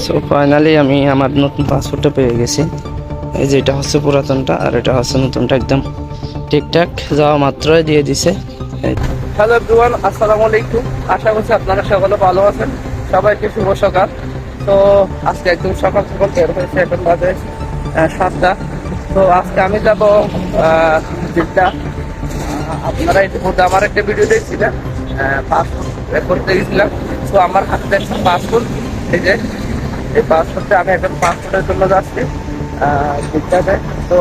So finally আমি আমার নতুন পাসপোর্টটা পেয়ে গেছি। এই যে এটা হচ্ছে পুরাতনটা আর এটা হচ্ছে নতুনটা একদম ঠিকঠাক। যাওয়া মাত্রই দিয়ে দিছে। হ্যালো এভরিওয়ান আসসালামু আলাইকুম। আশা করছি আপনারা সকলে ভালো আছেন। সবাইকে শুভ সকাল। তো আজকে একদম সকাল সকাল বের হয়েছে এখন বাজে সাতটা। তো আজকে আমি যাব জিদ্দা। আপনারা ইতিমধ্যে আমার একটা ভিডিও দেখছিলেন পাসপোর্ট করতে গেছিলাম। তো আমার হাতে একটা পাসপোর্ট, এই যে এই পাসপোর্টে আমি এখন পাসপোর্টের জন্য যাচ্ছি জিদ্দাতে তো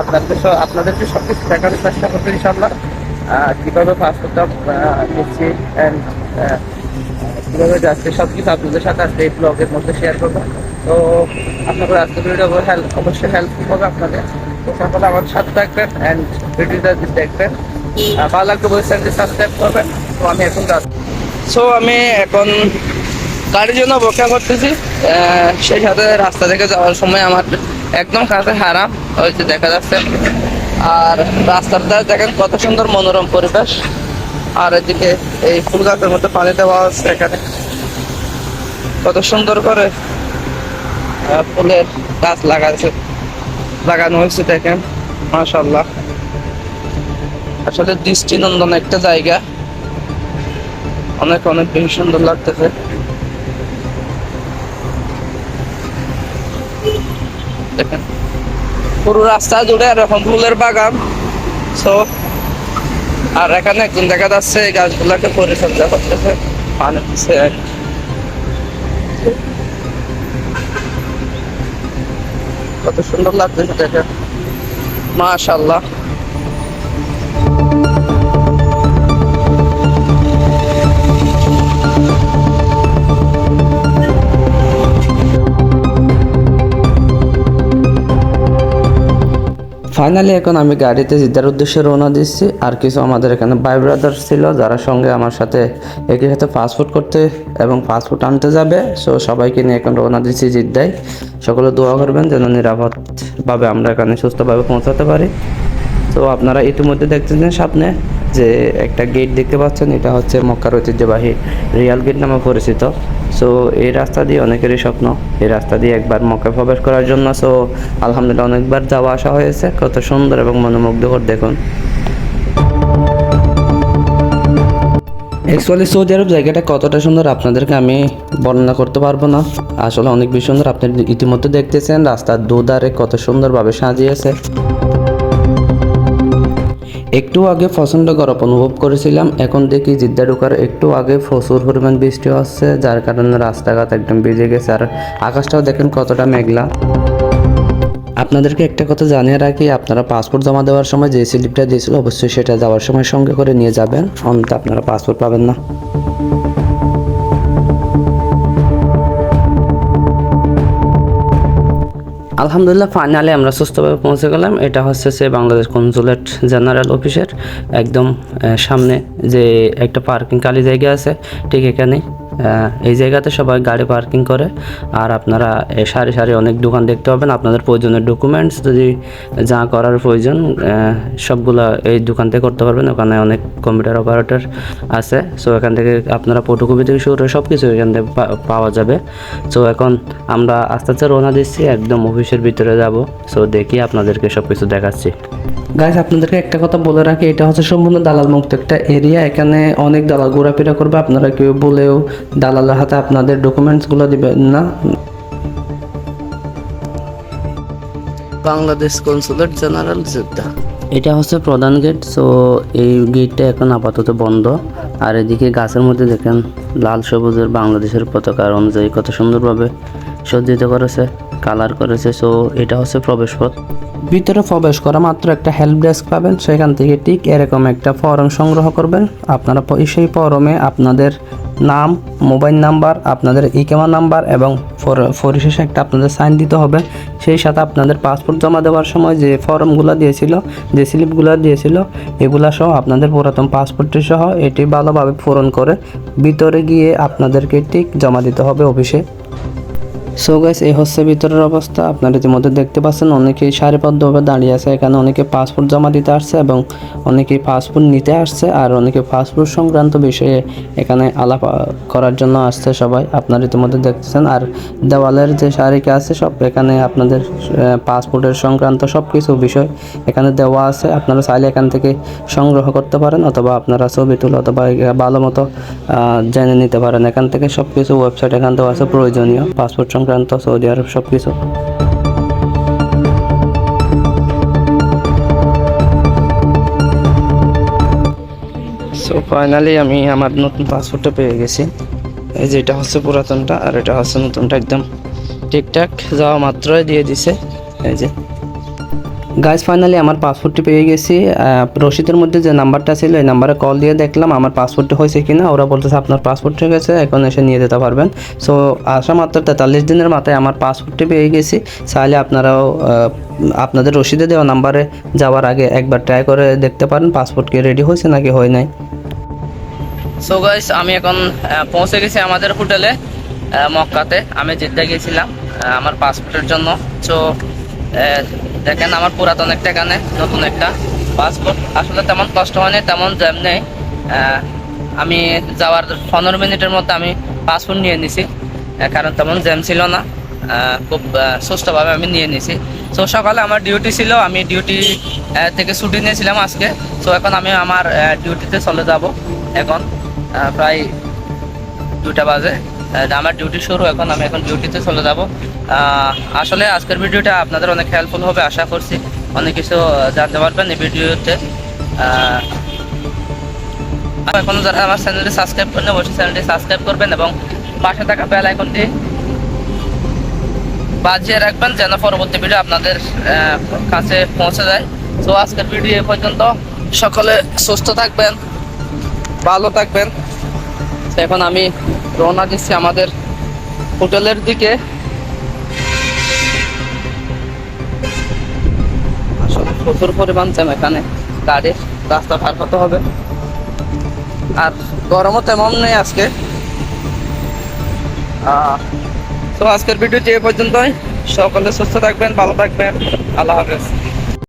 আপনাদের আপনাদেরকে সব কিছু দেখানোর চেষ্টা করতে ইনশাল্লাহ কীভাবে পাসপোর্টটা নিচ্ছি অ্যান্ড কীভাবে যাচ্ছে সব কিছু আপনাদের সাথে আজকে এই ব্লগের মধ্যে শেয়ার করব। তো আপনাদের আজকে ভিডিওটা হেল্প অবশ্যই হেল্পফুল হবে আপনাদের। তো সকলে আমার সাথে থাকবেন অ্যান্ড ভিডিওটা দেখবেন। ভালো লাগলে বই সাবস্ক্রাইব করবেন। তো আমি এখন যাচ্ছি। সো আমি এখন গাড়ির জন্য অপেক্ষা করতেছি। সেই সাথে রাস্তা থেকে যাওয়ার সময় আমার একদম কাছে হারাম যে দেখা যাচ্ছে। আর রাস্তার ধারে দেখেন কত সুন্দর মনোরম পরিবেশ। আর এদিকে এই ফুল গাছের মধ্যে পানি দেওয়া হচ্ছে এখানে। কত সুন্দর করে ফুলের গাছ লাগাচ্ছে লাগানো হয়েছে দেখেন মাশাল্লাহ আসলে দৃষ্টিনন্দন একটা জায়গা। অনেক অনেক বেশি সুন্দর লাগতেছে। দেখেন। পুরো রাস্তা জুড়ে আর এখন ফুলের বাগান। সো আর এখানে একজন দেখা যাচ্ছে, এই গাছগুলাকে পরিচর্যা করতেছে। পানি দিচ্ছে কত সুন্দর লাগতেছে দেখেন। মাশাল্লাহ ফাইনালি এখন আমি গাড়িতে জিদ্দার উদ্দেশ্যে রওনা দিচ্ছি। আর কিছু আমাদের এখানে বাই ব্রাদার ছিল, যারা সঙ্গে আমার সাথে একই সাথে ফাস্টফুড করতে এবং ফাস্টফুড আনতে যাবে। সো সবাইকে নিয়ে এখন রওনা দিচ্ছি জিদ্দায়। সকলে দোয়া করবেন যেন নিরাপদভাবে আমরা এখানে সুস্থভাবে পৌঁছাতে পারি। তো আপনারা ইতিমধ্যে দেখতেছেন সামনে যে একটা গেট দেখতে পাচ্ছেন, এটা হচ্ছে মক্কার ঐতিহ্যবাহী রিয়াল গেট নামে পরিচিত। সো এই রাস্তা দিয়ে অনেকেরই স্বপ্ন, এই রাস্তা দিয়ে একবার মক্কা প্রবেশ করার জন্য। সো আলহামদুলিল্লাহ অনেকবার যাওয়া আসা হয়েছে। কত সুন্দর এবং মনোমুগ্ধকর, দেখুন। অ্যাকচুয়ালি সৌদি আরব জায়গাটা কতটা সুন্দর আপনাদেরকে আমি বর্ণনা করতে পারব না। আসলে অনেক বেশি সুন্দর, আপনি ইতিমধ্যে দেখতেছেন, রাস্তার দুধারে কত সুন্দরভাবে সাজিয়েছে। একটু আগে প্রচণ্ড গরম অনুভব করেছিলাম, এখন দেখি জিদ্দা ঢুকার একটু আগে প্রচুর পরিমাণ বৃষ্টি হচ্ছে যার কারণে রাস্তাঘাট একদম ভিজে গেছে, আর আকাশটাও দেখেন কতটা মেঘলা। আপনাদেরকে একটা কথা জানিয়ে রাখি, আপনারা পাসপোর্ট জমা দেওয়ার সময় যে স্লিপটা দিয়েছিল, অবশ্যই সেটা যাওয়ার সময় সঙ্গে করে নিয়ে যাবেন, অন্তত আপনারা পাসপোর্ট পাবেন না। আলহামদুলিল্লাহ ফাইনালে আমরা সুস্থভাবে পৌঁছে গেলাম। এটা হচ্ছে সে বাংলাদেশ কনসুলেট জেনারেল অফিসের একদম সামনে যে একটা পার্কিং কালি জায়গা আছে, ঠিক এখানে এই জায়গাতে সবাই গাড়ি পার্কিং করে। আর আপনারা সারি সারি অনেক দোকান দেখতে পাবেন। আপনাদের প্রয়োজনের ডকুমেন্টস যদি যা করার প্রয়োজন সবগুলা এই দোকান থেকে করতে পারবেন। ওখানে অনেক কম্পিউটার অপারেটর আছে। সো এখান থেকে আপনারা ফটোকপি থেকে শুরু করে সব কিছু এখান থেকে পাওয়া যাবে। সো এখন আমরা আস্তে আস্তে রওনা দিচ্ছি। একদম অফিসের ভিতরে যাব। সো দেখি আপনাদেরকে সব কিছু দেখাচ্ছি। গাইস আপনাদেরকে একটা কথা বলে রাখি। এটা হচ্ছে সম্পূর্ণ দালাল মুক্ত একটা এরিয়া এখানে অনেক দালাল ঘোরাফেরা করবে। আপনারা কেউ বলেও দালালের হাতে আপনাদের ডকুমেন্টসগুলো দিবেন না? বাংলাদেশ কনসুলেট জেনারেল জেদ্দা এটা হচ্ছে প্রধান গেট সো এই গেটটা এখন আপাতত বন্ধ। আর এদিকে গাছের মধ্যে দেখেন লাল সবুজের বাংলাদেশের পতাকার অনুযায়ী কত সুন্দরভাবে সজ্জিত করেছে। কালার করেছে সো এটা হচ্ছে প্রবেশ পথ। ভিতরে প্রবেশ করা মাত্র একটা হেল্প ডেস্ক পাবেন, সেখান থেকে ঠিক এরকম একটা ফর্ম সংগ্রহ করবেন। আপনারা সেই ফর্মে আপনাদের নাম মোবাইল নাম্বার আপনাদের ইকেমা নাম্বার এবং পর- পরিশেষে একটা আপনাদের সাইন দিতে হবে। সেই সাথে আপনাদের পাসপোর্ট জমা দেওয়ার সময় যে ফর্মগুলো দিয়েছিল, যে স্লিপগুলো দিয়েছিল, এগুলা সহ আপনাদের পুরাতন পাসপোর্টটি সহ এটি ভালোভাবে পূরণ করে ভিতরে গিয়ে আপনাদেরকে ঠিক জমা দিতে হবে অফিসে। সো গাইস এই হচ্ছে ভিতরের অবস্থা। আপনারা ইতিমধ্যে দেখতে পাচ্ছেন, অনেকেই সারিবদ্ধভাবে দাঁড়িয়ে আছে। এখানে অনেকে পাসপোর্ট জমা দিতে আসছে এবং অনেকেই পাসপোর্ট নিতে আসছে আর অনেকে পাসপোর্ট সংক্রান্ত বিষয়ে এখানে আলাপ করার জন্য আসছে সবাই। আপনারা ইতিমধ্যে দেখতেছেন। আর দেওয়ালের যে সারিকা আছে, সব এখানে আপনাদের পাসপোর্টের সংক্রান্ত সব কিছু বিষয় এখানে দেওয়া আছে। আপনারা চাইলে এখান থেকে সংগ্রহ করতে পারেন অথবা আপনারা ছবি তুলে অথবা ভালো মতো জেনে নিতে পারেন। এখান থেকে সব কিছু ওয়েবসাইট এখান থেকে আছে, প্রয়োজনীয়। পাসপোর্ট সংক্রান্ত, সৌদি আরব সব কিছু সো ফাইনালি আমি আমার নতুন পাসপোর্টটা পেয়ে গেছি। এই যে এটা হচ্ছে পুরাতনটা, আর এটা হচ্ছে নতুনটা একদম ঠিকঠাক। যাওয়া মাত্রই দিয়ে দিছে। এই যে। গাইজ ফাইনালি আমার পাসপোর্টটি পেয়ে গেছি। রসিদের মধ্যে যে নাম্বারটা ছিল, এই নাম্বারে কল দিয়ে দেখলাম আমার পাসপোর্টটি হয়েছে কি না ওরা বলতেছে আপনার পাসপোর্ট ঠিক আছে, এখন এসে নিয়ে যেতে পারবেন। সো আসা মাত্র তেতাল্লিশ দিনের মাথায় আমার পাসপোর্টটি পেয়ে গেছি। চাইলে আপনারাও আপনাদের রসিদে দেওয়া নাম্বারে যাওয়ার আগে একবার ট্রাই করে দেখতে পারেন, পাসপোর্ট কি রেডি হয়েছে নাকি হয় নাই। সো গাইস আমি এখন পৌঁছে গেছি আমাদের হোটেলে মক্কাতে। আমি জিদ্দা গেছিলাম আমার পাসপোর্টের জন্য। সো দেখেন আমার পুরাতন একটা এখানে নতুন একটা পাসপোর্ট আসলে তেমন কষ্ট হয়নি, তেমন জ্যাম নেই। আমি যাওয়ার পনেরো মিনিটের মধ্যে আমি পাসপোর্ট নিয়ে নিছি। কারণ তেমন জ্যাম ছিল না। খুব সুস্থভাবে আমি নিয়ে নিছি। সো সকালে আমার ডিউটি ছিল, আমি ডিউটি থেকে ছুটি নিয়েছিলাম আজকে। সো এখন আমি আমার ডিউটিতে চলে যাব এখন। প্রায় দুটা বাজে। আমার ডিউটি শুরু, এখন আমি এখন ডিউটিতে চলে যাব। আসলে আজকের ভিডিওটা আপনাদের অনেক হেল্পফুল হবে আশা করছি। অনেক কিছু জানতে পারবেন এই ভিডিওতে। আহ, আর এখনও যারা আমার চ্যানেলটি সাবস্ক্রাইব করেন অবশ্যই চ্যানেলটি সাবস্ক্রাইব করবেন এবং পাশে থাকা বেল আইকনটি বাজিয়ে রাখবেন যেন পরবর্তী ভিডিও আপনাদের কাছে পৌঁছে যায়। তো আজকের ভিডিও এ পর্যন্ত সকলে সুস্থ থাকবেন ভালো থাকবেন। এখন আমি রওনা দিচ্ছি আমাদের হোটেলের দিকে। প্রচুর পরিমাণ জ্যাম এখানে। গাড়ির রাস্তা পার হতে হবে। আর গরমও তেমন নেই আজকে। তো আজকের ভিডিওটি এ পর্যন্তই। সকলে সুস্থ থাকবেন, ভালো থাকবেন। আল্লাহ হাফেজ।